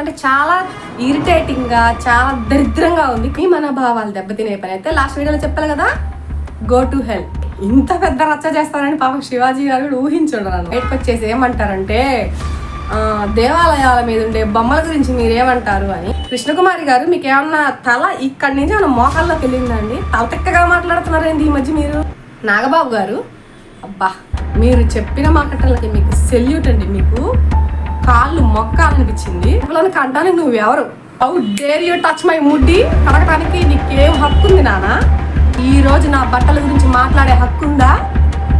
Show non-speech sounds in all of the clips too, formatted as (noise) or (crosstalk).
అంటే చాలా ఇరిటేటింగ్గా చాలా దరిద్రంగా ఉంది. మీ మనోభావాలు దెబ్బతినే పని అయితే లాస్ట్ వీడియోలో చెప్పాలి కదా? గో టు హెల్ప్ ఇంత పెద్ద రచ్చ చేస్తారని పాపం శివాజీ గారు కూడా ఊహించుండరు బయటకు వచ్చేసి ఏమంటారంటే దేవాలయాల మీద ఉండే బొమ్మల గురించి మీరేమంటారు అని. కృష్ణకుమారి గారు మీకు ఏమన్నా తల ఇక్కడి నుంచి ఏమన్నా మోకాల్లోకి వెళ్ళిందండి? తల తిక్కగా మాట్లాడుతున్నారేంటి ఈ మధ్య మీరు? నాగబాబు గారు అబ్బా మీరు చెప్పిన మాటలకి మీకు సెల్యూట్ అండి మీకు. కాళ్ళు మొక్కాలనిపించింది. వాళ్ళని కంటానికి నువ్వెవరు how dare you touch my ముడ్డి? కడగటానికి నీకేం హక్కు ఉంది నానా? ఈ రోజు నా బట్టల గురించి మాట్లాడే హక్కు ఉందా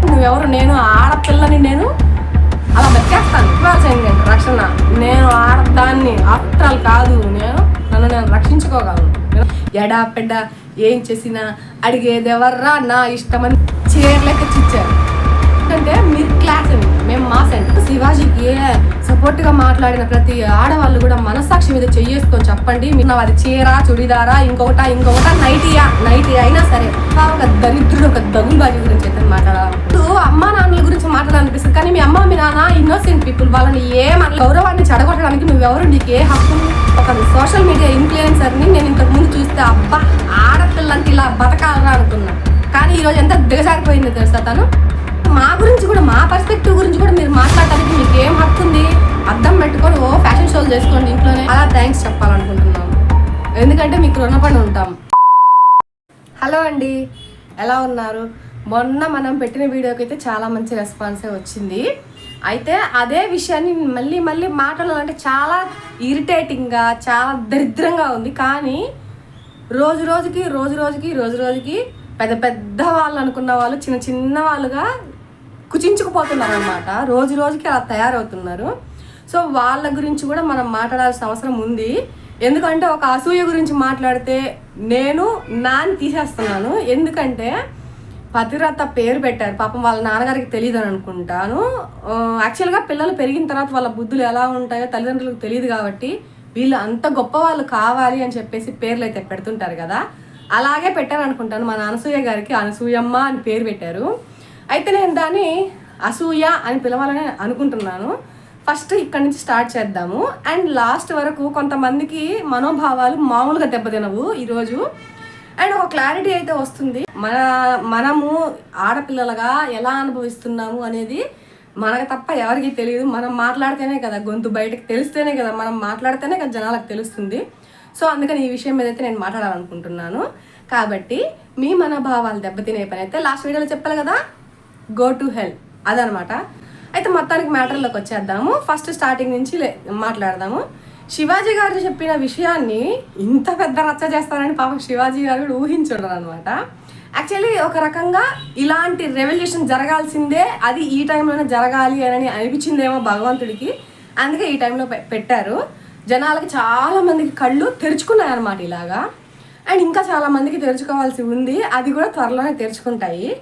నువ్వెవరు నేను ఆడపిల్లని నేను? అలా బతికేస్తాను. ఇవ్వాల్సింది రక్షణ. నేను ఆడదాన్ని ఆఫ్టర్ కాదు. నేను నన్ను నేను రక్షించుకోగలను. ఎడా పెడ్డ ఏం చేసినా అడిగేది ఎవర్రా నా ఇష్టమని చీరలెక్క చిచ్చారు ఎందుకంటే మీరు క్లాస్ అండి మేము మా సెంటర్ శివాజీకి సపోర్ట్గా మాట్లాడిన ప్రతి ఆడవాళ్ళు కూడా మనస్సాక్షి మీద చెయ్యేసుకొని చెప్పండి. మీరు అది చీరా చుడిదారా ఇంకొకట ఇంకొకట నైటీయా నైటీ అయినా సరే. ఒక దరిద్రుడు ఒక దగులుబాజీ గురించి అయితే మాట్లాడాలి. అమ్మ నాన్నల గురించి మాట్లాడాలనిపిస్తుంది. కానీ మీ అమ్మ మీ నాన్న ఇన్నోసెంట్ పీపుల్ వాళ్ళని ఏమన్న గౌరవాన్ని చెడగొట్టడానికి నువ్వెవరు? నీకు ఏ హక్కు. ఒక సోషల్ మీడియా ఇన్ఫ్లుయెన్సర్ని నేను ఇంతకు ముందు చూస్తే అబ్బా ఆడపిల్లంటే ఇలా బతకాలరా అనుకున్నా. కానీ ఈరోజు ఎంత దిగజారిపోయింది తెలుసా తను? మా గురించి కూడా మా పర్స్పెక్టివ్ గురించి కూడా మీరు మాట్లాడటానికి మీకు ఏం హక్కు ఉంది? అర్థం పెట్టుకొని ఓ ఫ్యాషన్ షోలు చేసుకోండి ఇంట్లోనే. అలా థ్యాంక్స్ చెప్పాలనుకుంటున్నాం. ఎందుకంటే మీకు రుణపడి ఉంటాం. హలో అండి. ఎలా ఉన్నారు? మొన్న మనం పెట్టిన వీడియోకి అయితే చాలా మంచి రెస్పాన్సే వచ్చింది. అయితే అదే విషయాన్ని మళ్ళీ మళ్ళీ మాట్లాడాలంటే చాలా ఇరిటేటింగ్గా చాలా దరిద్రంగా ఉంది. కానీ రోజు రోజుకి రోజు రోజుకి రోజు రోజుకి పెద్ద పెద్ద వాళ్ళు అనుకున్న వాళ్ళు చిన్న చిన్న వాళ్ళుగా కుచించుకుపోతున్నారు అనమాట రోజు రోజుకి అలా తయారవుతున్నారు. సో వాళ్ళ గురించి కూడా మనం మాట్లాడాల్సిన అవసరం ఉంది. ఎందుకంటే ఒక అసూయ గురించి మాట్లాడితే నేను నాని తీసేస్తున్నాను. ఎందుకంటే పతిరత పేరు పెట్టారు. పాపం వాళ్ళ నాన్నగారికి తెలియదు అని అనుకుంటాను. యాక్చువల్గా పిల్లలు పెరిగిన తర్వాత వాళ్ళ బుద్ధులు ఎలా ఉంటాయో తల్లిదండ్రులకు తెలియదు కాబట్టి వీళ్ళు అంత గొప్ప వాళ్ళు కావాలి అని చెప్పేసి పేర్లు అయితే పెడుతుంటారు కదా. అలాగే పెట్టారు అనుకుంటాను మన అనసూయ గారికి అనసూయమ్మ అని పేరు పెట్టారు. అయితే నేను దాన్ని అసూయ అని పిలవాలని అనుకుంటున్నాను. ఫస్ట్ ఇక్కడి నుంచి స్టార్ట్ చేద్దాము. అండ్ లాస్ట్ వరకు కొంతమందికి మనోభావాలు మామూలుగా దెబ్బతినవు ఈరోజు. అండ్ ఒక క్లారిటీ అయితే వస్తుంది. మన మనము ఆడపిల్లలుగా ఎలా అనుభవిస్తున్నాము అనేది మనకు తప్ప ఎవరికి తెలియదు. మనం మాట్లాడితేనే కదా గొంతు బయటకు తెలిస్తేనే కదా మనం మాట్లాడితేనే కదా జనాలకు తెలుస్తుంది. సో అందుకని ఈ విషయం మీద అయితే నేను మాట్లాడాలనుకుంటున్నాను. కాబట్టి మీ మనోభావాలు దెబ్బతినే పని అయితే లాస్ట్ వీడియోలో చెప్పాలి కదా? గో టు హెల్ప్ అదనమాట. అయితే మొత్తానికి మ్యాటర్లోకి వచ్చేద్దాము. ఫస్ట్ స్టార్టింగ్ నుంచి లే- మాట్లాడదాము. శివాజీ గారు చెప్పిన విషయాన్ని ఇంత పెద్ద రచ్చ చేస్తారని పాపం శివాజీ గారు కూడా ఊహించుండరు అనమాట యాక్చువల్లీ ఒక రకంగా ఇలాంటి రెవల్యూషన్ జరగాల్సిందే అది ఈ టైంలోనే జరగాలి అని అనిపించిందేమో భగవంతుడికి. అందుకే ఈ టైంలో పె- పెట్టారు. జనాలకి చాలా మందికి కళ్ళు తెరుచుకున్నాయన్నమాట ఇలాగా. అండ్ ఇంకా చాలా మందికి తెరుచుకోవాల్సి ఉంది. అది కూడా త్వరలోనే తెరుచుకుంటాయి.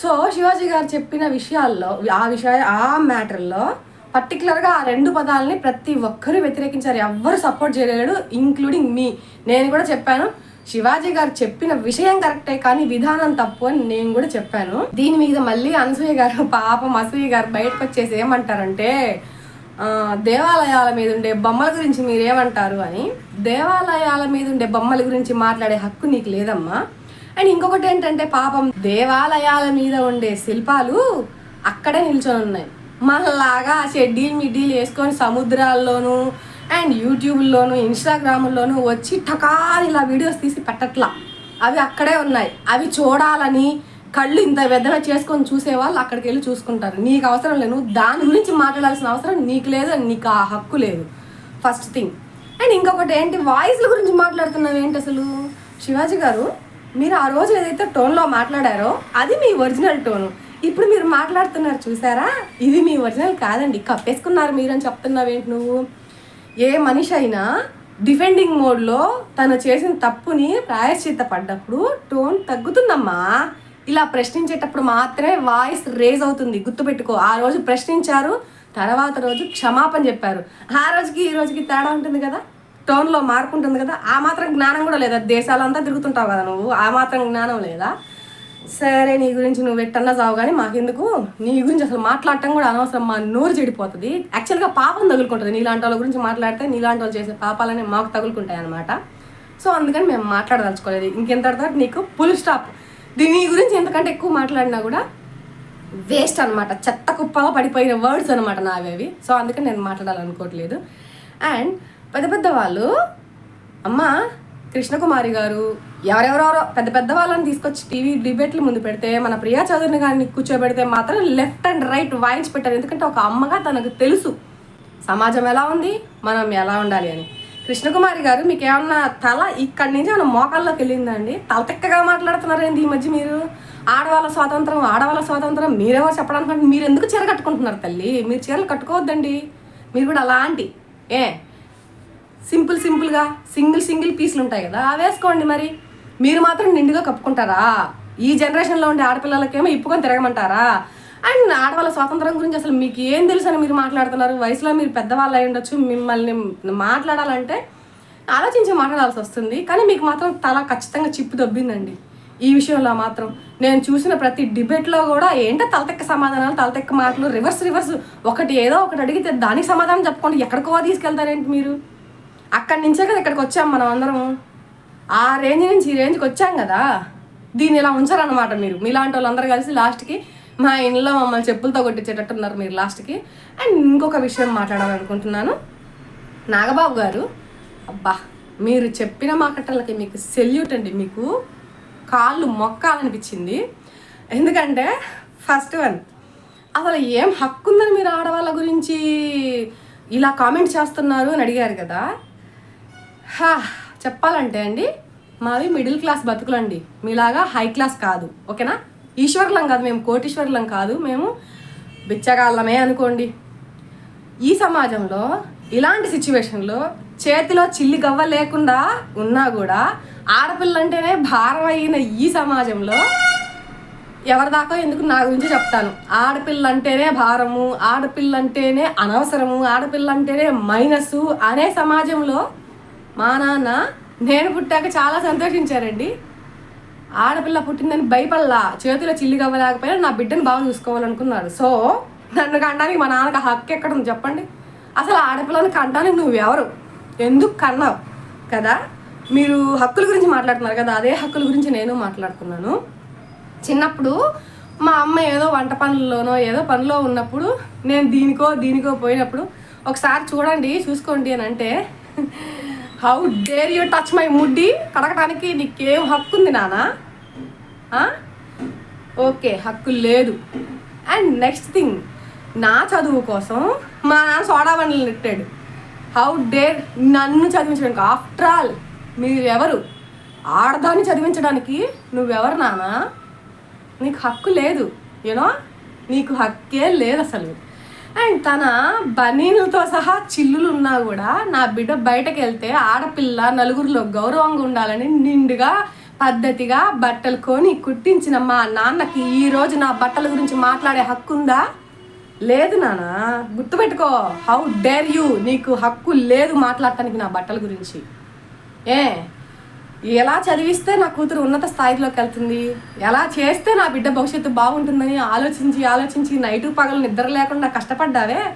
సో శివాజీ గారు చెప్పిన విషయాల్లో ఆ విషయ ఆ మ్యాటర్లో పర్టికులర్గా ఆ రెండు పదాలని ప్రతి ఒక్కరూ వ్యతిరేకించారు. ఎవ్వరు సపోర్ట్ చేయలేడు ఇంక్లూడింగ్ మీ. నేను కూడా చెప్పాను శివాజీ గారు చెప్పిన విషయం కరెక్టే కానీ విధానం తప్పు అని నేను కూడా చెప్పాను. దీని మీద మళ్ళీ అనసూయ గారు పాపం అసూయ గారు బయటకు వచ్చేసి ఏమంటారంటే దేవాలయాల మీద ఉండే బొమ్మల గురించి మీరేమంటారు అని దేవాలయాల మీద ఉండే బొమ్మల గురించి మాట్లాడే హక్కు నీకు లేదమ్మా. అండ్ ఇంకొకటి ఏంటంటే పాపం దేవాలయాల మీద ఉండే శిల్పాలు అక్కడే నిల్చొని ఉన్నాయి. మనలాగా షెడ్యూల్ మిడ్డీలు వేసుకొని సముద్రాల్లోనూ అండ్ యూట్యూబ్లోను ఇన్స్టాగ్రామ్లోను వచ్చి టకాలు ఇలా వీడియోస్ తీసి పెట్టట్లా. అవి అక్కడే ఉన్నాయి. అవి చూడాలని కళ్ళు ఇంత పెద్దగా చేసుకొని చూసేవాళ్ళు అక్కడికి వెళ్ళి చూసుకుంటారు. నీకు అవసరం లేదు. దాని గురించి మాట్లాడాల్సిన అవసరం నీకు లేదు నీకు ఆ హక్కు లేదు. First thing. అండ్ ఇంకొకటి ఏంటి? వాయిస్ల గురించి మాట్లాడుతున్నావు ఏంటి అసలు? శివాజీ గారు? మీరు ఆ రోజు ఏదైతే టోన్లో మాట్లాడారో అది మీ ఒరిజినల్ టోను. ఇప్పుడు మీరు మాట్లాడుతున్నారు చూసారా? ఇది మీ ఒరిజినల్ కాదండి. కప్పేసుకున్నారు మీరని అని చెప్తున్నావు ఏంటి నువ్వు? ఏ మనిషి అయినా డిఫెండింగ్ మోడ్లో తను చేసిన తప్పుని ప్రాయశ్చిత్త పడ్డప్పుడు టోన్ తగ్గుతుందమ్మా. ఇలా ప్రశ్నించేటప్పుడు మాత్రమే వాయిస్ రేజ్ అవుతుంది. గుర్తుపెట్టుకో ఆ రోజు ప్రశ్నించారు తర్వాత రోజు క్షమాపణ చెప్పారు. ఆ రోజుకి ఈ రోజుకి తేడా ఉంటుంది కదా? టోన్లో మార్పు ఉంటుంది కదా ఆ మాత్రం జ్ఞానం కూడా లేదా? దేశాలంతా తిరుగుతుంటావు కదా నువ్వు ఆ మాత్రం జ్ఞానం లేదా? సరే నీ గురించి నువ్వు ఎట్టన్నా చావు కానీ మాకెందుకు? నీ గురించి అసలు మాట్లాడటం కూడా అనవసరం మా నోరు చెడిపోతుంది. యాక్చువల్గా పాపం తగులుకుంటుంది నీలాంటి వాళ్ళ గురించి మాట్లాడితే నీలాంటి వాళ్ళు చేసే పాపాలని మాకు తగులుకుంటాయి అనమాట సో అందుకని మేము మాట్లాడదలుచుకోలేదు. ఇంకెంత నీకు ఫుల్ స్టాప్ దీని గురించి ఎంతకంటే ఎక్కువ మాట్లాడినా కూడా వేస్ట్ అనమాట చెత్త కుప్పగా పడిపోయిన వర్డ్స్ అనమాట నావి అవి. సో అందుకని నేను మాట్లాడాలనుకోవట్లేదు. అండ్ పెద్ద పెద్ద వాళ్ళు అమ్మ కృష్ణకుమారి గారు ఎవరెవరెవరో పెద్ద పెద్ద వాళ్ళని తీసుకొచ్చి టీవీ డిబేట్లు ముందు పెడితే మన ప్రియా చౌదరిని గారిని కూర్చోబెడితే మాత్రం లెఫ్ట్ అండ్ రైట్ వాయించి పెట్టారు. ఎందుకంటే ఒక అమ్మగా తనకు తెలుసు. సమాజం ఎలా ఉంది? మనం ఎలా ఉండాలి అని. కృష్ణకుమారి గారు మీకు ఏమన్నా తల ఇక్కడి నుంచి ఏమన్నా మోకాల్లోకి వెళ్ళిందండి? తల తిక్కగా మాట్లాడుతున్నారేంటి ఈ మధ్య మీరు? ఆడవాళ్ళ స్వాతంత్రం ఆడవాళ్ళ స్వాతంత్రం మీరెవరు చెప్పడానికి మీరు ఎందుకు చీర కట్టుకుంటున్నారు తల్లి? మీరు చీరలు కట్టుకోవద్దండి. మీరు కూడా అలాంటి ఏ? సింపుల్ సింపుల్గా సింగిల్ సింగిల్ పీసులు ఉంటాయి కదా అవి వేసుకోండి మరి. మీరు మాత్రం నిండుగా కప్పుకుంటారా? ఈ జనరేషన్లో ఉండే ఆడపిల్లలకేమో ఇప్పుకొని తిరగమంటారా? అండ్ ఆడవాళ్ళ స్వాతంత్రం గురించి అసలు మీకు ఏం తెలుసు అని మీరు మాట్లాడుతున్నారు? వయసులో మీరు పెద్దవాళ్ళు అయి ఉండొచ్చు మిమ్మల్ని మాట్లాడాలంటే ఆలోచించి మాట్లాడాల్సి వస్తుంది. కానీ మీకు మాత్రం తల ఖచ్చితంగా చిప్పు దొబ్బిందండి. ఈ విషయంలో మాత్రం నేను చూసిన ప్రతి డిబేట్లో కూడా ఏంటో తలతెక్క సమాధానాలు తలతెక్క మాటలు రివర్స్ రివర్స్. ఒకటి ఏదో ఒకటి అడిగితే దానికి సమాధానం చెప్పుకోండి ఎక్కడికో తీసుకెళ్తారేంటి మీరు? అక్కడి నుంచే కదా ఇక్కడికి వచ్చాం మనం అందరం ఆ రేంజ్ నుంచి ఈ రేంజ్కి వచ్చాం కదా. దీన్ని ఇలా ఉంచారనమాట మీరు. మీలాంటి వాళ్ళందరూ కలిసి లాస్ట్కి మా ఇంట్లో మమ్మల్ని చెప్పులతో కొట్టించేటట్టున్నారు మీరు లాస్ట్కి. అండ్ ఇంకొక విషయం మాట్లాడాలనుకుంటున్నాను. నాగబాబు గారు అబ్బా మీరు చెప్పిన మాకట్టలకి మీకు సెల్యూట్ అండి మీకు. కాళ్ళు మొక్కాలనిపించింది. ఎందుకంటే ఫస్ట్ వన్ అసలు ఏం హక్కు ఉందని మీరు ఆడవాళ్ళ గురించి ఇలా కామెంట్ చేస్తున్నారు అని అడిగారు కదా. హా చెప్పాలంటే అండి మావి మిడిల్ క్లాస్ బతుకులండి. మీలాగా హై క్లాస్ కాదు ఓకేనా? ఈశ్వర్లం కాదు మేము కోటీశ్వర్లం కాదు మేము బిచ్చగాళ్ళమే అనుకోండి. ఈ సమాజంలో ఇలాంటి సిచ్యువేషన్లో చేతిలో చిల్లి గవ్వ లేకుండా ఉన్నా కూడా ఆడపిల్లంటేనే భారం అయిన ఈ సమాజంలో ఎవరిదాకా ఎందుకు నా గురించి చెప్తాను? ఆడపిల్ల అంటేనే భారము ఆడపిల్ల అంటేనే అనవసరము ఆడపిల్ల అంటేనే మైనస్ అనే సమాజంలో మా నాన్న నేను పుట్టాక చాలా సంతోషించారండి. ఆడపిల్ల పుట్టిందని భయపడలా చేతిలో చిల్లి కవ్వలేకపోయినా నా బిడ్డను బాగా చూసుకోవాలనుకున్నాడు. సో నన్ను కనడానికి మా నాన్నకి హక్కు ఎక్కడ ఉంది చెప్పండి? అసలు ఆడపిల్లని కంటానికి నువ్వెవరు ఎందుకు కన్నావు? కదా? మీరు హక్కుల గురించి మాట్లాడుతున్నారు కదా అదే హక్కుల గురించి నేను మాట్లాడుతున్నాను. చిన్నప్పుడు మా అమ్మ ఏదో వంట పనుల్లోనో ఏదో పనిలో ఉన్నప్పుడు నేను దీనికో దీనికో పోయినప్పుడు ఒకసారి చూడండి చూసుకోండి అని అంటే how dare you touch my ముడ్డి? కడగడానికి నీకేం హక్కు ఉంది నానా ఓకే హక్కు లేదు. అండ్ నెక్స్ట్ థింగ్ నా చదువు కోసం మా నాన్న సోడా బండ్లు నెట్టాడు. హౌ డేర్ నన్ను చదివించడానికి? ఆఫ్టర్ ఆల్ మీరు ఎవరు ఆడదాన్ని చదివించడానికి నువ్వెవరు నానా? నీకు హక్కు లేదు యూనో నీకు హక్కే లేదు అసలు. అండ్ తన బనీనులతో సహా చిల్లులు ఉన్నా కూడా నా బిడ్డ బయటకు వెళ్తే ఆడపిల్ల నలుగురిలో గౌరవంగా ఉండాలని నిండుగా పద్ధతిగా బట్టలు కొని కుట్టించిన మా నాన్నకి ఈ రోజు నా బట్టల గురించి మాట్లాడే హక్కు ఉందా లేదు నాన్న గుర్తుపెట్టుకో హౌ డేర్ యూ నీకు హక్కు లేదు మాట్లాడటానికి నా బట్టల గురించి. ఏ? ఎలా చదివిస్తే నా కూతురు ఉన్నత స్థాయిలోకి వెళ్తుంది? ఎలా చేస్తే నా బిడ్డ భవిష్యత్తు బాగుంటుందని ఆలోచించి ఆలోచించి నైటు పగలు నిద్ర లేకుండా కష్టపడ్డావే?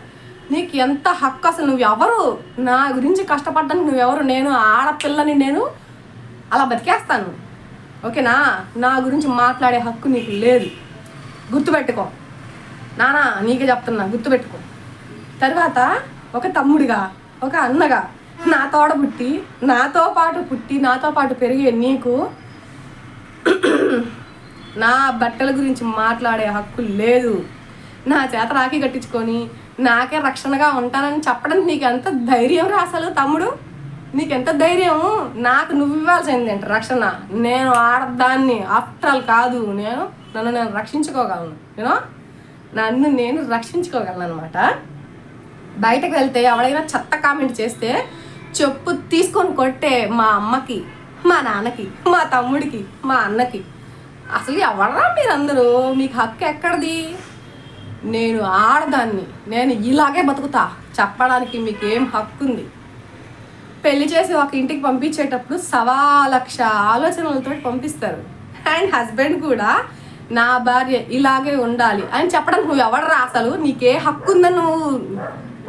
నీకు ఎంత హక్కు అసలు? నువ్వెవరు నా గురించి కష్టపడ్డానికి నువ్వెవరు నేను ఆడపిల్లని నేను అలా బతికేస్తాను. ఓకేనా? నా గురించి మాట్లాడే హక్కు నీకు లేదు. గుర్తుపెట్టుకో. నానా నీకే చెప్తున్నా గుర్తుపెట్టుకో. తర్వాత ఒక తమ్ముడిగా ఒక అన్నగా నా తోడ పుట్టి నాతో పాటు పుట్టి నాతో పాటు పెరిగే నీకు నా బట్టల గురించి మాట్లాడే హక్కు లేదు. నా చేత రాఖీ కట్టించుకొని నాకే రక్షణగా ఉంటానని చెప్పడానికి నీకు ఎంత ధైర్యం రా అసలు తమ్ముడు? నీకెంత ధైర్యం నాకు నువ్వు ఇవ్వాల్సింది ఏంటి రక్షణ? నేను ఆడదాన్ని ఆఫ్టర్ కాదు. నేను నన్ను నేను రక్షించుకోగలను. నేను నన్ను నేను రక్షించుకోగలను అనమాట బయటకు వెళ్తే ఎవడైనా చెత్త కామెంట్ చేస్తే చెప్పు తీసుకొని కొట్టే మా అమ్మకి మా నాన్నకి మా తమ్ముడికి మా అన్నకి. అసలు ఎవడరా మీరందరూ? మీకు హక్కు ఎక్కడిది? నేను ఆడదాన్ని నేను ఇలాగే బతుకుతా. చెప్పడానికి మీకు ఏం హక్కు ఉంది పెళ్ళి చేసి ఒక ఇంటికి పంపించేటప్పుడు సవా లక్ష ఆలోచనలతో పంపిస్తారు. అండ్ హస్బెండ్ కూడా నా భార్య ఇలాగే ఉండాలి అని చెప్పడానికి నువ్వు ఎవడరా అసలు? నీకే హక్కు ఉందని నువ్వు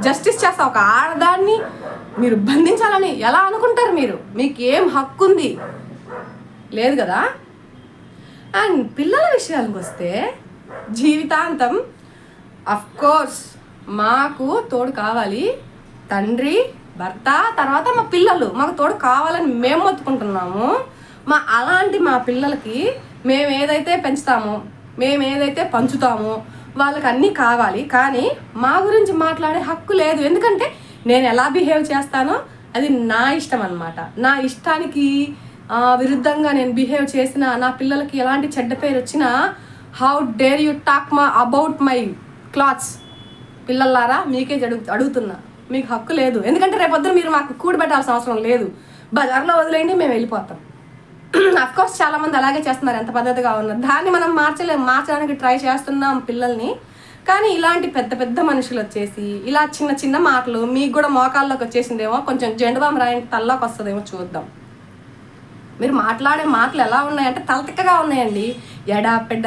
జస్టిస్ చేస్తావు. ఒక ఆడదాన్ని మీరు బంధించాలని ఎలా అనుకుంటారు మీరు? మీకు ఏం హక్కు ఉంది లేదు కదా? అండ్ పిల్లల విషయానికి వస్తే జీవితాంతం అఫ్ కోర్స్ మాకు తోడు కావాలి తండ్రి భర్త తర్వాత మా పిల్లలు. మాకు తోడు కావాలని మేము మొత్తుకుంటున్నాము. మా అలాంటి మా పిల్లలకి మేము ఏదైతే పెంచుతామో మేము ఏదైతే పంచుతామో వాళ్ళకి అన్నీ కావాలి. కానీ మా గురించి మాట్లాడే హక్కు లేదు. ఎందుకంటే నేను ఎలా బిహేవ్ చేస్తానో అది నా ఇష్టం అనమాట నా ఇష్టానికి విరుద్ధంగా నేను బిహేవ్ చేసిన నా పిల్లలకి ఎలాంటి చెడ్డ పేరు వచ్చినా హౌ డేర్ యూ టాక్ మా అబౌట్ మై క్లాత్స్ పిల్లలారా మీకే అడుగు అడుగుతున్నా. మీకు హక్కు లేదు. ఎందుకంటే రేపొద్దున మీరు మాకు కూడబెట్టాల్సిన అవసరం లేదు. బజార్లో వదిలేయండి మేము వెళ్ళిపోతాం. (clears throat) అఫ్కోర్స్ చాలామంది అలాగే చేస్తున్నారు ఎంత పద్ధతిగా ఉన్నారు దాన్ని మనం మార్చలేము మార్చడానికి ట్రై చేస్తున్నాం పిల్లల్ని. కానీ ఇలాంటి పెద్ద పెద్ద మనుషులు వచ్చేసి ఇలా చిన్న చిన్న మాటలు మీకు కూడా మోకాల్లోకి వచ్చేసిందేమో కొంచెం జెండుబాం రాయని తల్లోకి వస్తుందేమో చూద్దాం. మీరు మాట్లాడే మాటలు ఎలా ఉన్నాయంటే తలతిక్కగా ఉన్నాయండి. ఎడా పెడ్డ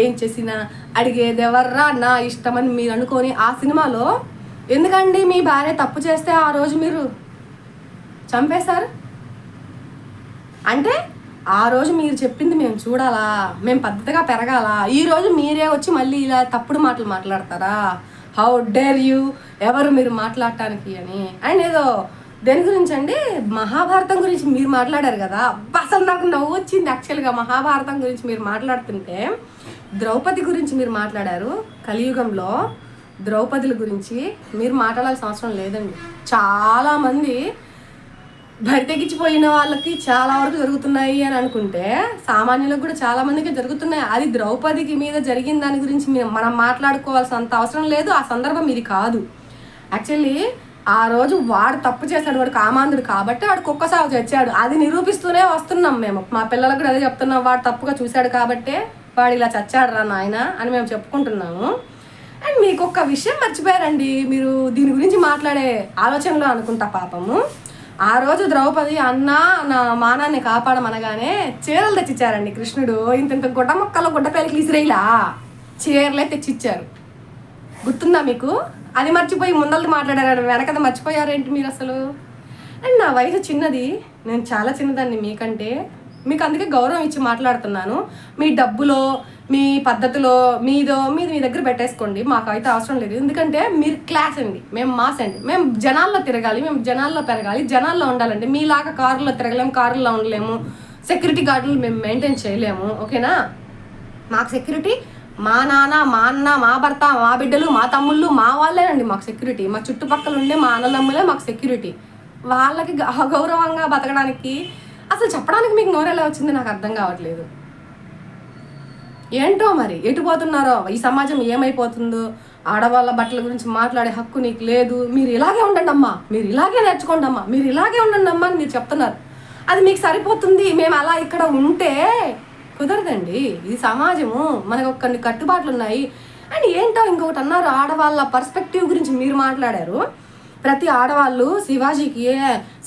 ఏం చేసినా అడిగేది ఎవర్రా నా ఇష్టమని మీరు అనుకొని ఆ సినిమాలో ఎందుకండి మీ భార్య తప్పు చేస్తే ఆ రోజు మీరు చంపేశారు? అంటే ఆ రోజు మీరు చెప్పింది మేము చూడాలా? మేము పద్ధతిగా పెరగాలా? ఈ రోజు మీరే వచ్చి మళ్ళీ ఇలా తప్పుడు మాటలు మాట్లాడతారా? హౌ డేర్ యూ ఎవరు మీరు మాట్లాడటానికి అని. అండ్ ఏదో దేని గురించి అండి? మహాభారతం గురించి మీరు మాట్లాడారు కదా? అసలు నాకు నవ్వు వచ్చింది యాక్చువల్గా మహాభారతం గురించి మీరు మాట్లాడుతుంటే. ద్రౌపది గురించి మీరు మాట్లాడారు కలియుగంలో. ద్రౌపదుల గురించి మీరు మాట్లాడాల్సిన అవసరం లేదండి. చాలామంది బరి తెగించిపోయిన వాళ్ళకి చాలా వరకు జరుగుతున్నాయి అని అనుకుంటే సామాన్యులకు కూడా చాలా మందికి జరుగుతున్నాయి. అది ద్రౌపదికి మీద జరిగిన దాని గురించి మనం మనం మాట్లాడుకోవాల్సినంత అవసరం లేదు. ఆ సందర్భం ఇది కాదు. యాక్చువల్లీ ఆ రోజు వాడు తప్పు చేశాడు. వాడు కామాంధుడు కాబట్టి వాడు కుక్క సాగు చచ్చాడు అది నిరూపిస్తూనే వస్తున్నాం మేము. మా పిల్లలకు కూడా అదే చెప్తున్నాం. వాడు తప్పుగా చూశాడు కాబట్టే వాడు ఇలా చచ్చాడు రా నాయన అని మేము చెప్పుకుంటున్నాము. అండ్ మీకు ఒక్క విషయం మర్చిపోయారండి. మీరు దీని గురించి మాట్లాడే ఆలోచనలో అనుకుంటా పాపము. ఆ రోజు ద్రౌపది అన్న నా మానాన్ని కాపాడమనగానే చీరలు తెచ్చిచ్చారండి కృష్ణుడు. ఇంత ఇంత గుడ్డ మొక్కలు గుడ్డ పేలికి ఇసిరేలా చీరలే తెచ్చిచ్చారు. గుర్తుందా మీకు? అది మర్చిపోయి ముందలది మాట్లాడారు వెనకది మర్చిపోయారేంటి మీరు అసలు? అండ్ నా వయసు చిన్నది. నేను చాలా చిన్నదాన్ని మీకంటే మీకు అందుకే గౌరవం ఇచ్చి మాట్లాడుతున్నాను. మీ డబ్బులో మీ పద్ధతిలో మీదో మీది మీ దగ్గర పెట్టేసుకోండి. మాకు అయితే అవసరం లేదు. ఎందుకంటే మీరు క్లాస్ అండి. మేము మాస్ అండి. మేము జనాల్లో తిరగాలి. మేము జనాల్లో పెరగాలి. జనాల్లో ఉండాలండి. మీలాగా కారులో తిరగలేము కారులో ఉండలేము. సెక్యూరిటీ గార్డులు మేము మెయింటైన్ చేయలేము. ఓకేనా? మాకు సెక్యూరిటీ మా నాన్న మా అన్న మా భర్త మా బిడ్డలు మా తమ్ముళ్ళు మా వాళ్ళేనండి మాకు సెక్యూరిటీ మా చుట్టుపక్కల ఉండే మా అన్నదమ్ములే మాకు సెక్యూరిటీ వాళ్ళకి అగౌరవంగా బతకడానికి అసలు చెప్పడానికి మీకు నోరెలా వచ్చింది నాకు అర్థం కావట్లేదు. ఏంటో మరి? ఎటు పోతున్నారో? ఈ సమాజం ఏమైపోతుందో? ఆడవాళ్ళ బట్టల గురించి మాట్లాడే హక్కు నీకు లేదు. మీరు ఇలాగే ఉండండి అమ్మా. మీరు ఇలాగే నేర్చుకోండి అమ్మా. మీరు ఇలాగే ఉండండి అమ్మా అని మీరు చెప్తున్నారు. అది మీకు సరిపోతుంది. మేము అలా ఇక్కడ ఉంటే కుదరదండి. ఇది సమాజము మనకు కొన్ని కట్టుబాట్లు ఉన్నాయి. అండ్ ఏంటో ఇంకొకటి అన్నారు. ఆడవాళ్ళ పర్స్పెక్టివ్ గురించి మీరు మాట్లాడారు. ప్రతి ఆడవాళ్ళు శివాజీకి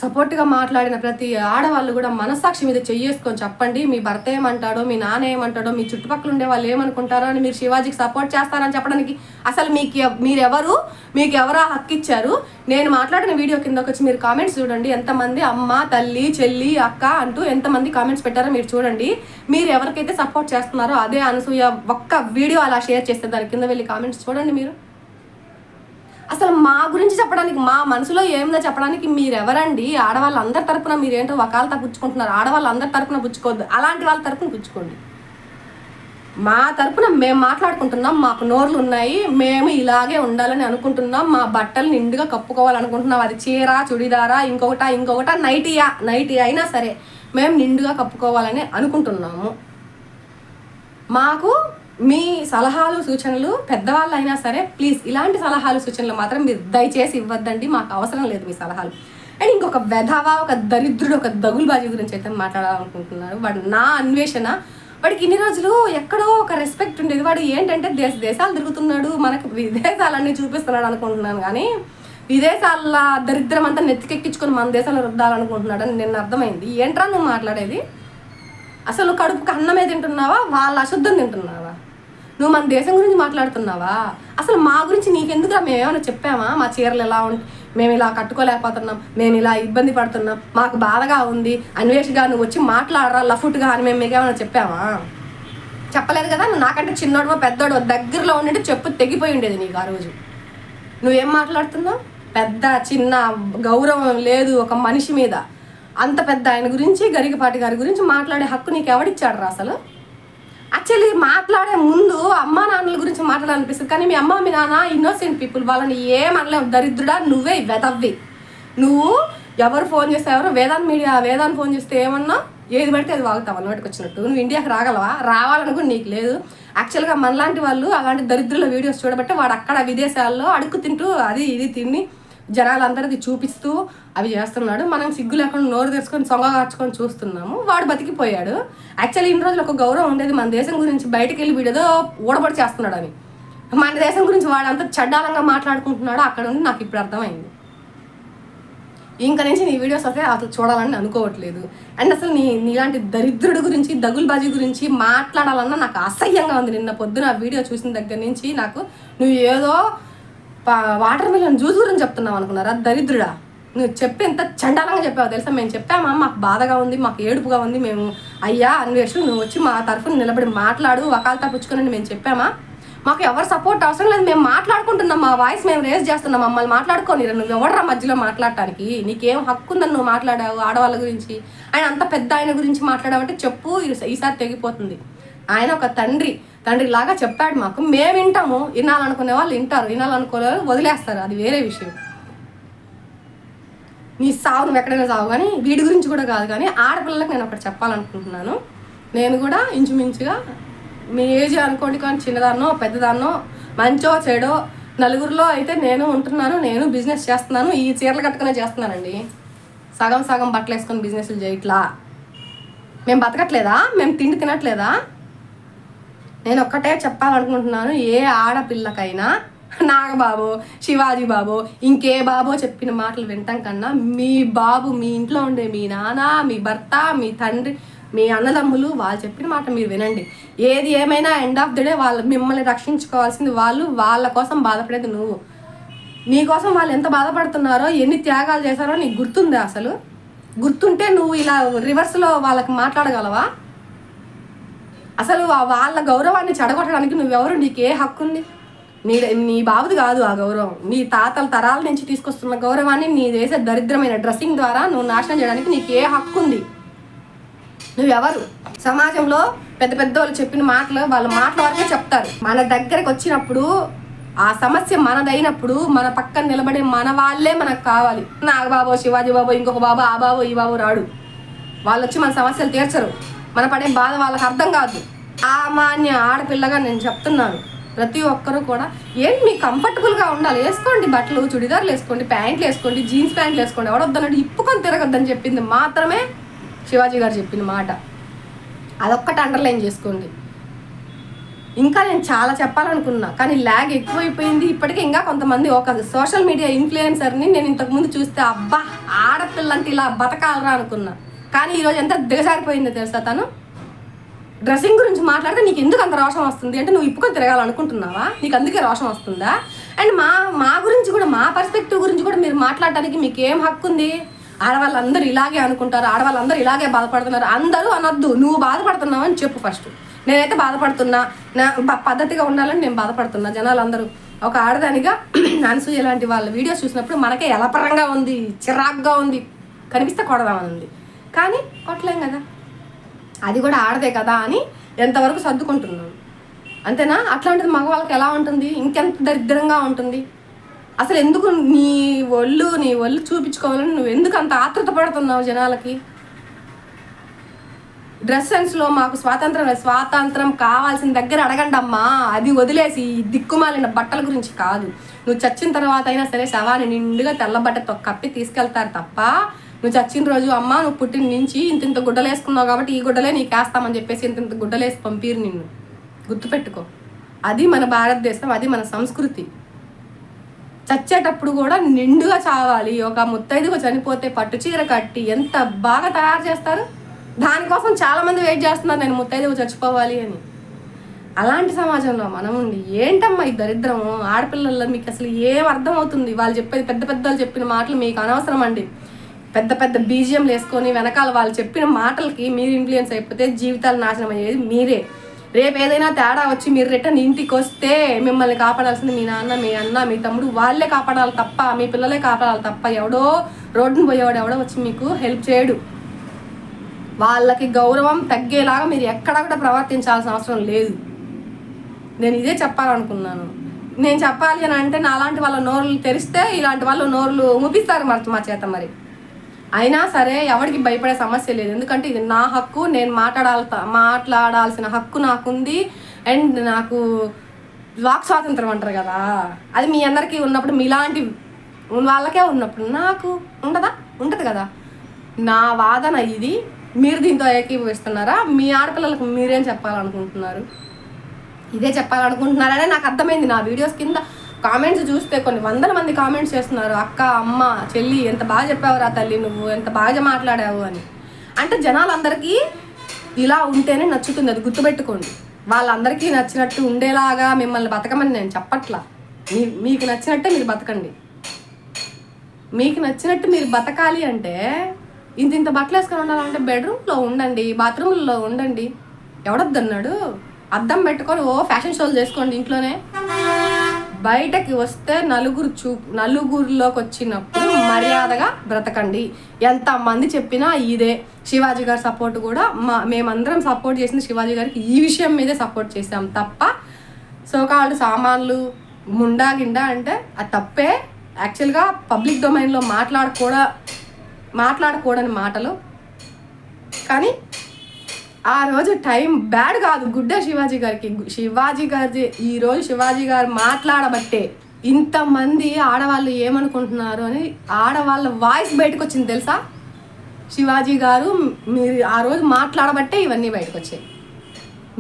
సపోర్ట్గా మాట్లాడిన ప్రతి ఆడవాళ్ళు కూడా మనస్సాక్షి మీద చెయ్యేసుకొని చెప్పండి మీ భర్త ఏమంటాడో మీ నాన్న ఏమంటాడో మీ చుట్టుపక్కల ఉండే వాళ్ళు ఏమనుకుంటారో అని మీరు శివాజీకి సపోర్ట్ చేస్తారని చెప్పడానికి అసలు మీకు మీరెవరు మీకు ఎవరు హక్కు ఇచ్చారు? నేను మాట్లాడిన వీడియో కిందకి వచ్చి మీరు కామెంట్స్ చూడండి. ఎంతమంది అమ్మ తల్లి చెల్లి అక్క అంటూ ఎంతమంది కామెంట్స్ పెట్టారో మీరు చూడండి. మీరు ఎవరికైతే సపోర్ట్ చేస్తున్నారో అదే అనసూయ ఒక్క వీడియో అలా షేర్ చేస్తే దాని కింద వెళ్ళి కామెంట్స్ చూడండి మీరు. అసలు మా గురించి చెప్పడానికి మా మనసులో ఏముందో చెప్పడానికి మీరెవరండి? ఆడవాళ్ళందరి తరపున మీరేంటో ఒకళ్ళ పుచ్చుకుంటున్నారు. ఆడవాళ్ళందరి తరపున పుచ్చుకోవద్దు. అలాంటి వాళ్ళ తరపున పుచ్చుకోండి. మా తరపున మేము మాట్లాడుకుంటున్నాం మాకు నోర్లు ఉన్నాయి మేము ఇలాగే ఉండాలని అనుకుంటున్నాం మా బట్టలు నిండుగా కప్పుకోవాలనుకుంటున్నాం. అది చీర చుడిదారా ఇంకొకట ఇంకొకట నైటీయా నైటీ అయినా సరే మేము నిండుగా కప్పుకోవాలని అనుకుంటున్నాము. మాకు మీ సలహాలు సూచనలు పెద్దవాళ్ళు అయినా సరే ప్లీజ్ ఇలాంటి సలహాలు సూచనలు మాత్రం మీరు దయచేసి ఇవ్వద్దండి. మాకు అవసరం లేదు మీ సలహాలు. అండ్ ఇంకొక వెధవ ఒక దరిద్రుడు ఒక దగులుబాజీ గురించి అయితే మాట్లాడాలనుకుంటున్నారు. వాడు నా అన్వేషణ. వాడికి ఇన్ని రోజులు ఎక్కడో ఒక రెస్పెక్ట్ ఉండేది. వాడు ఏంటంటే దేశ దేశాలు తిరుగుతున్నాడు. మనకు విదేశాలన్నీ చూపిస్తున్నాడు అనుకుంటున్నాను కానీ విదేశాల దరిద్రం అంతా నెత్తికెక్కించుకొని మన దేశంలో రుద్దాలనుకుంటున్నాడు అని నిన్న అర్థమైంది. ఏంట్రా నువ్వు మాట్లాడేది? అసలు కడుపుకి అన్నమే తింటున్నావా? వాళ్ళ అశుద్ధం తింటున్నావా? నువ్వు మన దేశం గురించి మాట్లాడుతున్నావా? అసలు మా గురించి నీకెందుకురా? మేము ఏమైనా చెప్పామా? మా చీరలు ఎలా ఉంటాయి మేము ఇలా కట్టుకోలేకపోతున్నాం మేము ఇలా ఇబ్బంది పడుతున్నాం మాకు బాధగా ఉంది అన్వేషగా నువ్వు వచ్చి మాట్లాడరా లఫుట్గా అని మేము మీకు ఏమైనా చెప్పామా? చెప్పలేదు కదా? నువ్వు నాకంటే చిన్నోడమో పెద్దోడో దగ్గరలో ఉండింటే చెప్పు తెగిపోయి ఉండేది నీకు ఆ రోజు. నువ్వేం మాట్లాడుతున్నావు? పెద్ద చిన్న గౌరవం లేదు ఒక మనిషి మీద. అంత పెద్ద ఆయన గురించి గరికపాటి గారి గురించి మాట్లాడే హక్కు నీకు ఎవడిచ్చాడు రా అసలు? యాక్చువల్లీ మాట్లాడే ముందు అమ్మ నాన్నల గురించి మాట్లాడాలనిపిస్తుంది. కానీ మీ అమ్మ మీ నాన్న ఇన్నోసెంట్ పీపుల్ వాళ్ళని ఏమనలేము దరిద్రుడా నువ్వే వెదవ్వి నువ్వు ఎవరు ఫోన్ చేస్తే ఎవరు? వేదాంత్ మీడియా వేదాంత్ ఫోన్ చేస్తే ఏమన్నా? ఏది పడితే అది వాగుతావు అన్నట్టుకు వచ్చినట్టు. నువ్వు ఇండియాకి రాగలవా? రావాలని కూడా నీకు లేదు. యాక్చువల్గా మనలాంటి వాళ్ళు అలాంటి దరిద్రుల వీడియోస్ చూడబట్టి వాడు అక్కడ విదేశాల్లో అడుక్కు తింటూ అది ఇది తిని జనాలందరిది చూపిస్తూ అవి చేస్తున్నాడు. మనం సిగ్గు లేకుండా నోరు తెరుచుకొని సొంగ కార్చుకొని చూస్తున్నాము. వాడు బతికిపోయాడు. యాక్చువల్లీ ఇన్ని రోజులు ఒక గౌరవం ఉండేది మన దేశం గురించి బయటకు వెళ్ళి వీడేదో ఊడబడి చేస్తున్నాడు అని మన దేశం గురించి వాడు అంత చడ్డాలంగా మాట్లాడుకుంటున్నాడు అక్కడ ఉండి నాకు ఇప్పుడు అర్థమైంది. ఇంకా నుంచి నీ వీడియోస్ అయితే అసలు చూడాలని అనుకోవట్లేదు. అండ్ అసలు నీ నీలాంటి దరిద్రుడు గురించి దగుల్బాజీ గురించి మాట్లాడాలన్నా నాకు అసహ్యంగా ఉంది. నిన్న పొద్దున ఆ వీడియో చూసిన దగ్గర నుంచి నాకు నువ్వు ఏదో వాటర్ మిలన్ జ్యూస్ గురించి చెప్తున్నావు అనుకున్నారా? దరిద్రుడా. నువ్వు చెప్పి ఎంత చండాలంగా చెప్పావు తెలుసా? మేము చెప్పామా? మాకు బాధగా ఉంది మాకు ఏడుపుగా ఉంది మేము అయ్యా అన్వేషు నువ్వు వచ్చి మా తరఫున నిలబడి మాట్లాడు వకాలతా పుచ్చుకొని మేము చెప్పామా? మాకు ఎవరు సపోర్ట్ అవసరం లేదు మేము మాట్లాడుకుంటున్నాం మా వాయిస్ మేము రేస్ చేస్తున్నాం మమ్మల్ని మాట్లాడుకొని నువ్వు ఎవడరా మధ్యలో మాట్లాడటానికి? నీకేం హక్కు ఉందని నువ్వు మాట్లాడావు ఆడవాళ్ళ గురించి? ఆయన అంత పెద్ద ఆయన గురించి మాట్లాడావంటే చెప్పు ఈసారి తెగిపోతుంది. ఆయన ఒక తండ్రి. తండ్రి లాగా చెప్పాడు మాకు. మేము వింటాము వినాలనుకునే వాళ్ళు వింటారు. వినాలనుకునే వాళ్ళు వదిలేస్తారు. అది వేరే విషయం. నీ సావు నువ్వు ఎక్కడైనా సావు కానీ వీడి గురించి కూడా కాదు కానీ ఆడపిల్లలకు నేను ఒకటి చెప్పాలనుకుంటున్నాను. నేను కూడా ఇంచుమించుగా మీ ఏజ్ అనుకోండి కానీ చిన్నదాన్నో పెద్దదాన్నో మంచో చెడో నలుగురిలో అయితే నేను ఉంటున్నాను నేను బిజినెస్ చేస్తున్నాను ఈ చీరలు కట్టుకునే చేస్తున్నానండి. సగం సగం బట్టలు వేసుకొని బిజినెస్లు చేయట్లా మేము బతకట్లేదా? మేము తిండి తినట్లేదా? నేను ఒక్కటే చెప్పాలనుకుంటున్నాను ఏ ఆడపిల్లకైనా నాగబాబు శివాజీ బాబు ఇంకే బాబో చెప్పిన మాటలు వినటం కన్నా మీ బాబు మీ ఇంట్లో ఉండే మీ నాన్న మీ భర్త మీ తండ్రి మీ అన్నదమ్ములు వాళ్ళు చెప్పిన మాట మీరు వినండి. ఏది ఏమైనా ఎండ్ ఆఫ్ ది డే వాళ్ళు మిమ్మల్ని రక్షించుకోవాల్సింది వాళ్ళు వాళ్ళ కోసం బాధపడేది నువ్వు. నీ కోసం వాళ్ళు ఎంత బాధపడుతున్నారో ఎన్ని త్యాగాలు చేశారో నీకు గుర్తుందా అసలు? గుర్తుంటే నువ్వు ఇలా రివర్స్లో వాళ్ళకి మాట్లాడగలవా? అసలు వాళ్ళ గౌరవాన్ని చెడగొట్టడానికి నువ్వెవరు? నీకు ఏ హక్కు ఉంది నీ నీ బాబుది కాదు ఆ గౌరవం. నీ తాతల తరాల నుంచి తీసుకొస్తున్న గౌరవాన్ని నీ చేసే దరిద్రమైన డ్రెస్సింగ్ ద్వారా నువ్వు నాశనం చేయడానికి నీకు ఏ హక్కు ఉంది నువ్వెవరు? సమాజంలో పెద్ద పెద్ద వాళ్ళు చెప్పిన మాటలు వాళ్ళ మాటల వరకే చెప్తారు. మన దగ్గరకు వచ్చినప్పుడు ఆ సమస్య మనదైనప్పుడు మన పక్కన నిలబడే మన వాళ్ళే మనకు కావాలి. నాగబాబు శివాజీ బాబు ఇంకొక బాబు ఆ బాబు ఈ బాబు రాడు. వాళ్ళు వచ్చి మన సమస్యలు తీర్చరు. మన పడే బాధ వాళ్ళకి అర్థం కాదు. ఆ మాన్య ఆడపిల్లగా నేను చెప్తున్నాను. ప్రతి ఒక్కరూ కూడా ఏంటి మీకు కంఫర్టబుల్గా ఉండాలి. వేసుకోండి బట్టలు చుడిదార్లు వేసుకోండి ప్యాంట్లు వేసుకోండి జీన్స్ ప్యాంట్లు వేసుకోండి. ఎవడొద్దన్నట్టు ఇప్పుకొని తిరగొద్దని చెప్పింది మాత్రమే శివాజీ గారు చెప్పిన మాట. అదొక్కటి అండర్లైన్ చేసుకోండి. ఇంకా నేను చాలా చెప్పాలనుకున్నా కానీ ల్యాగ్ ఎక్కువైపోయింది. ఇప్పటికే ఇంకా కొంతమంది ఒక సోషల్ మీడియా ఇన్ఫ్లుయెన్సర్ని నేను ఇంతకుముందు చూస్తే అబ్బా ఆడపిల్లంటే ఇలా బతకాలరా అనుకున్నా. కానీ ఈరోజు ఎంత దిగజారిపోయిందో తెలుసా తను? డ్రెస్సింగ్ గురించి మాట్లాడితే నీకు ఎందుకు అంత రోషం వస్తుంది? అంటే నువ్వు ఇప్పుకొని తిరగాలనుకుంటున్నావా? నీకు అందుకే రోషం వస్తుందా? అండ్ మా మా గురించి కూడా మా పర్స్పెక్టివ్ గురించి కూడా మీరు మాట్లాడటానికి మీకు ఏం హక్కు ఉంది? ఆడవాళ్ళందరూ ఇలాగే అనుకుంటారు ఆడవాళ్ళందరూ ఇలాగే బాధపడుతున్నారు. అందరూ అనొద్దు నువ్వు బాధపడుతున్నావు అని చెప్పు ఫస్ట్. నేనైతే బాధపడుతున్నా నా పద్ధతిగా ఉండాలని నేను బాధపడుతున్నా జనాలందరూ. ఒక ఆడదానిగా (clears throat) అనసూయ ఇలాంటి వాళ్ళ వీడియోస్ చూసినప్పుడు మనకే ఎలపరంగా ఉంది చిరాగ్గా ఉంది. కనిపిస్తే కొడదామని ఉంది కానీ కొట్టలేం కదా. అది కూడా ఆడదే కదా అని ఎంతవరకు సర్దుకుంటున్నాను. అంతేనా? అట్లాంటిది మగవాళ్ళకి ఎలా ఉంటుంది? ఇంకెంత దరిద్రంగా ఉంటుంది? అసలు ఎందుకు నీ ఒళ్ళు నీ ఒళ్ళు చూపించుకోవాలని నువ్వు ఎందుకు అంత ఆతృత పడుతున్నావు జనాలకి? డ్రెస్ సెన్స్లో మాకు స్వాతంత్రం స్వాతంత్రం కావాల్సిన దగ్గర అడగండి అమ్మా. అది వదిలేసి దిక్కుమాలిన బట్టల గురించి కాదు. నువ్వు చచ్చిన తర్వాత అయినా సరే శవాన్ని నిండుగా తెల్లబట్ట కప్పి తీసుకెళ్తారు తప్ప నువ్వు చచ్చిన రోజు అమ్మ నువ్వు పుట్టిన నుంచి ఇంత ఇంత గుడ్డలు వేసుకున్నావు కాబట్టి ఈ గుడ్డలే నీకు వేస్తామని చెప్పేసి ఇంత ఇంత గుడ్డలేసి పంపిరు నిన్ను. గుర్తుపెట్టుకో. అది మన భారతదేశం అది మన సంస్కృతి. చచ్చేటప్పుడు కూడా నిండుగా చావాలి. ఒక ముత్తైదుగా చనిపోతే పట్టు చీర కట్టి ఎంత బాగా తయారు చేస్తారు? దానికోసం చాలామంది వెయిట్ చేస్తున్నారు నేను ముత్తైదుగా చచ్చిపోవాలి అని. అలాంటి సమాజంలో మనం ఉండి ఏంటమ్మా ఈ దరిద్రము? ఆడపిల్లల్లో మీకు అసలు ఏం అర్థమవుతుంది? వాళ్ళు చెప్పేది పెద్ద పెద్ద వాళ్ళు చెప్పిన మాటలు మీకు అనవసరం అండి పెద్ద పెద్ద బీజియం వేసుకొని వెనకాల వాళ్ళు చెప్పిన మాటలకి మీరు ఇన్ఫ్లుయెన్స్ అయిపోతే జీవితాలు నాశనం అయ్యేది మీరే. రేపు ఏదైనా తేడా వచ్చి మీరు రిటర్న్ ఇంటికి వస్తే మిమ్మల్ని కాపాడాల్సింది మీ నాన్న మీ అన్న మీ తమ్ముడు వాళ్ళే కాపాడాలి తప్ప మీ పిల్లలే కాపాడాలి తప్ప ఎవడో రోడ్డును పోయేవాడు ఎవడో వచ్చి మీకు హెల్ప్ చేయడు. వాళ్ళకి గౌరవం తగ్గేలాగా మీరు ఎక్కడ కూడా ప్రవర్తించాల్సిన అవసరం లేదు. నేను ఇదే చెప్పాలనుకున్నాను. నేను చెప్పాలి అని అంటే నాలాంటి వాళ్ళ నోరులు తెరిస్తే ఇలాంటి వాళ్ళు నోరులు ముపిస్తారు మరి మా చేత మరి. అయినా సరే ఎవరికి భయపడే సమస్య లేదు. ఎందుకంటే ఇది నా హక్కు నేను మాట్లాడాల మాట్లాడాల్సిన హక్కు నాకుంది. అండ్ నాకు వాక్ స్వాతంత్రం అంటారు కదా. అది మీ అందరికీ ఉన్నప్పుడు మీలాంటి వాళ్ళకే ఉన్నప్పుడు నాకు ఉండదా? ఉంటుంది కదా. నా వాదన ఇది. మీరు దీంతో ఏకీభవిస్తున్నారా? మీ ఆడపిల్లలకు మీరేం చెప్పాలనుకుంటున్నారు? ఇదే చెప్పాలనుకుంటున్నారనే నాకు అర్థమైంది నా వీడియోస్ కింద. కామెంట్స్ చూస్తే కొన్ని వందల మంది కామెంట్స్ చేస్తున్నారు. అక్క అమ్మ చెల్లి ఎంత బాగా చెప్పావురా తల్లి నువ్వు ఎంత బాగా మాట్లాడావు అని. అంటే జనాలందరికీ ఇలా ఉంటేనే నచ్చుతుంది అది గుర్తుపెట్టుకోండి. వాళ్ళందరికీ నచ్చినట్టు ఉండేలాగా మిమ్మల్ని బతకమని నేను చెప్పట్లా. మీ మీకు నచ్చినట్టే మీరు బతకండి. మీకు నచ్చినట్టు మీరు బతకాలి అంటే ఇంత ఇంత బట్టలు వేసుకొని ఉండాలంటే బెడ్రూమ్లో ఉండండి బాత్రూమ్లో ఉండండి. ఎవడొద్దన్నాడు? అద్దం పెట్టుకొని ఓ ఫ్యాషన్ షోలు చేసుకోండి ఇంట్లోనే. బయటకి వస్తే నలుగురు చూపు నలుగురిలోకి వచ్చినప్పుడు మర్యాదగా బ్రతకండి. ఎంతమంది చెప్పినా ఇదే. శివాజీ గారి సపోర్ట్ కూడా మా మేమందరం సపోర్ట్ చేసిన శివాజీ గారికి ఈ విషయం మీదే సపోర్ట్ చేసాం తప్ప సోకాళ్ళు సామాన్లు ముండా గిండా అంటే అది తప్పే. యాక్చువల్గా పబ్లిక్ డొమైన్లో మాట్లాడకూడ మాట్లాడకూడని మాటలు. కానీ ఆ రోజు టైం బ్యాడ్ కాదు. గుడ్డ శివాజీ గారికి శివాజీ గారి ఈ రోజు శివాజీ గారు మాట్లాడబట్టే ఇంతమంది ఆడవాళ్ళు ఏమనుకుంటున్నారు అని ఆడవాళ్ళ వాయిస్ బయటకు వచ్చింది తెలుసా? శివాజీ గారు మీరు ఆ రోజు మాట్లాడబట్టే ఇవన్నీ బయటకు వచ్చాయి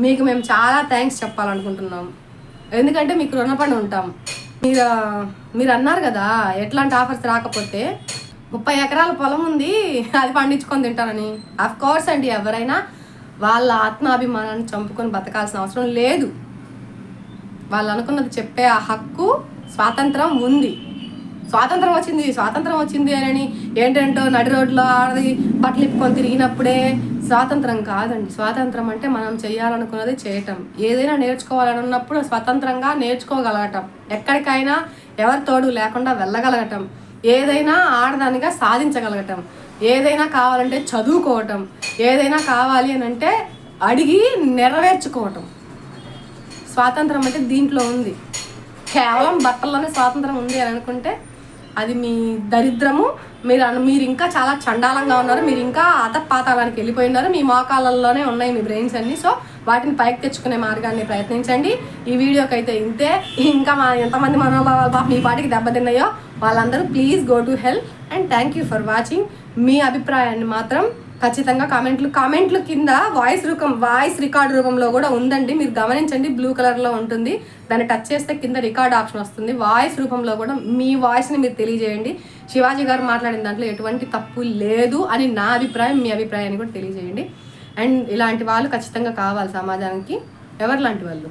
మీకు మేము చాలా థ్యాంక్స్ చెప్పాలనుకుంటున్నాం. ఎందుకంటే మీకు రుణపడి ఉంటాం. మీరు మీరు అన్నారు కదా ఎట్లాంటి ఆఫర్స్ రాకపోతే ముప్పై ఎకరాల పొలం ఉంది అది పండించుకొని తింటానని అఫ్ కోర్స్ అండి ఎవరైనా వాళ్ళ ఆత్మాభిమానాన్ని చంపుకొని బతకాల్సిన అవసరం లేదు. వాళ్ళు అనుకున్నది చెప్పే ఆ హక్కు స్వాతంత్రం ఉంది. స్వాతంత్రం వచ్చింది స్వాతంత్రం వచ్చింది అని ఏంటంటో నడి రోడ్లో ఆడది బట్టలు ఇప్పుకొని తిరిగినప్పుడే స్వాతంత్రం కాదండి. స్వాతంత్రం అంటే మనం చేయాలనుకున్నది చేయటం. ఏదైనా నేర్చుకోవాలని ఉన్నప్పుడు స్వతంత్రంగా నేర్చుకోగలగటం. ఎక్కడికైనా ఎవరి తోడు లేకుండా వెళ్ళగలగటం. ఏదైనా ఆడదానిగా సాధించగలగటం. ఏదైనా కావాలంటే చదువుకోవటం ఏదైనా కావాలి అని అంటే అడిగి నెరవేర్చుకోవటం. స్వాతంత్రం అంటే దీంట్లో ఉంది. కేవలం బట్టల్లోనే స్వాతంత్రం ఉంది అని అనుకుంటే అది మీ దరిద్రము. మీరు మీరు ఇంకా చాలా చండాలంగా ఉన్నారు. మీరు ఇంకా అతపాతాలానికి వెళ్ళిపోయి ఉన్నారు మీ మోకాలలోనే ఉన్నాయి మీ బ్రెయిన్స్ అన్నీ. సో వాటిని పైకి తెచ్చుకునే మార్గాన్ని ప్రయత్నించండి. ఈ వీడియోకి అయితే ఇంతే. ఇంకా మా ఎంతమంది మనోభావాలు పాప మీ పాటికి దెబ్బతిన్నాయో వాళ్ళందరూ please go to help and thank you for watching. మీ అభిప్రాయాన్ని మాత్రం ఖచ్చితంగా కామెంట్లు కామెంట్లు కింద వాయిస్ రూపం వాయిస్ రికార్డ్ రూపంలో కూడా ఉందండి. మీరు గమనించండి బ్లూ కలర్లో ఉంటుంది. దాన్ని టచ్ చేస్తే కింద రికార్డ్ ఆప్షన్ వస్తుంది. వాయిస్ రూపంలో కూడా మీ వాయిస్ని మీరు తెలియజేయండి. శివాజీ గారు మాట్లాడిన దాంట్లో ఎటువంటి తప్పు లేదు అని నా అభిప్రాయం మీ అభిప్రాయాన్ని కూడా తెలియజేయండి. అండ్ ఇలాంటి వాళ్ళు ఖచ్చితంగా కావాలి సమాజానికి. ఎవరు లాంటి వాళ్ళు?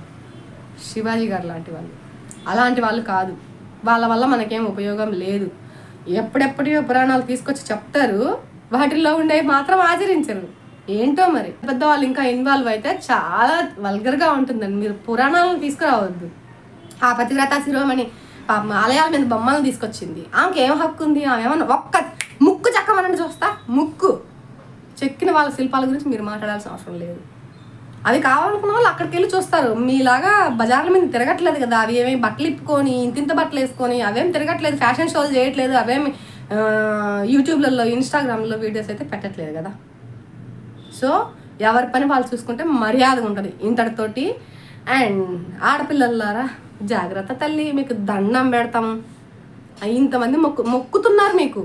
శివాజీ గారు లాంటి వాళ్ళు. అలాంటి వాళ్ళు కాదు. వాళ్ళ వల్ల మనకేం ఉపయోగం లేదు. ఎప్పుడెప్పుడో పురాణాలు తీసుకొచ్చి చెప్తారు వాటిల్లో ఉండే మాత్రం ఆచరించరు. ఏంటో మరి? పెద్దవాళ్ళు ఇంకా ఇన్వాల్వ్ అయితే చాలా వల్గర్గా ఉంటుందండి. మీరు పురాణాలను తీసుకురావద్దు. ఆ పతివ్రత శిరోమణి పాపం ఆలయాల మీద బొమ్మలను తీసుకొచ్చింది. ఆమెకి ఏం హక్కు ఉంది ఆమె ఏమన్నా ఒక్క ముక్కు చెక్కమనండి చూస్తా. ముక్కు. చెక్కిన వాళ్ళ శిల్పాల గురించి మీరు మాట్లాడాల్సిన అవసరం లేదు. అవి కావాలనుకున్న వాళ్ళు అక్కడికి వెళ్ళి చూస్తారు. మీలాగా బజార్ల మీద తిరగట్లేదు కదా అవి ఏమేమి బట్టలు ఇప్పుకొని ఇంతింత బట్టలు వేసుకొని అవేం తిరగట్లేదు ఫ్యాషన్ షోలు చేయట్లేదు అవేమి యూట్యూబ్లలో ఇన్స్టాగ్రామ్లో వీడియోస్ అయితే పెట్టట్లేదు కదా. సో ఎవరి పని వాళ్ళు చూసుకుంటే మర్యాదగా ఉంటుంది. ఇంతటితోటి అండ్ ఆడపిల్లలారా జాగ్రత్త తల్లి మీకు దండం పెడతాం. ఇంతమంది మొక్కు మొక్కుతున్నారు మీకు.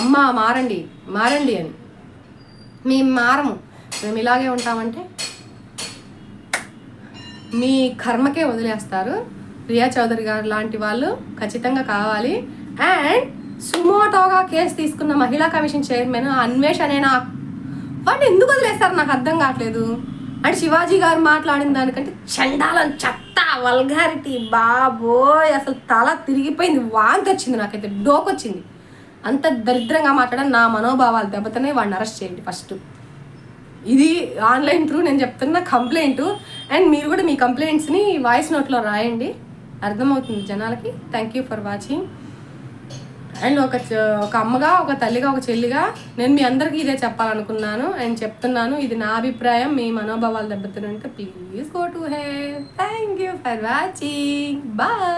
అమ్మ మారండి మారండి అని. మేము మారము. మేము ఇలాగే ఉంటామంటే మీ కర్మకే వదిలేస్తారు. రియా చౌదరి గారు లాంటి వాళ్ళు ఖచ్చితంగా కావాలి. అండ్ సుమోటోగా కేసు తీసుకున్న మహిళా కమిషన్ చైర్మన్ అన్వేష్ అనే నా వాడిని ఎందుకు వదిలేస్తారు? నాకు అర్థం కావట్లేదు. అండ్ శివాజీ గారు మాట్లాడిన దానికంటే చండాలం చెత్త వల్గారిటీ బాబోయ్! అసలు తల తిరిగిపోయింది. వాంతి వచ్చింది నాకైతే డోకొచ్చింది. అంత దరిద్రంగా మాట్లాడడం నా మనోభావాలు దెబ్బతనే వాడిని అరెస్ట్ చేయండి ఫస్ట్. ఇది ఆన్లైన్ త్రూ నేను చెప్తున్న కంప్లైంట్. అండ్ మీరు కూడా మీ కంప్లైంట్స్ని వాయిస్ నోట్లో రాయండి. అర్థమవుతుంది జనాలకి. Thank you for watching and ఒక ఒక అమ్మగా ఒక తల్లిగా ఒక చెల్లిగా నేను మీ అందరికీ ఇదే చెప్పాలనుకున్నాను అండ్ చెప్తున్నాను. ఇది నా అభిప్రాయం. మీ మనోభావాలు దెబ్బతినంటే please go to hey thank you for watching bye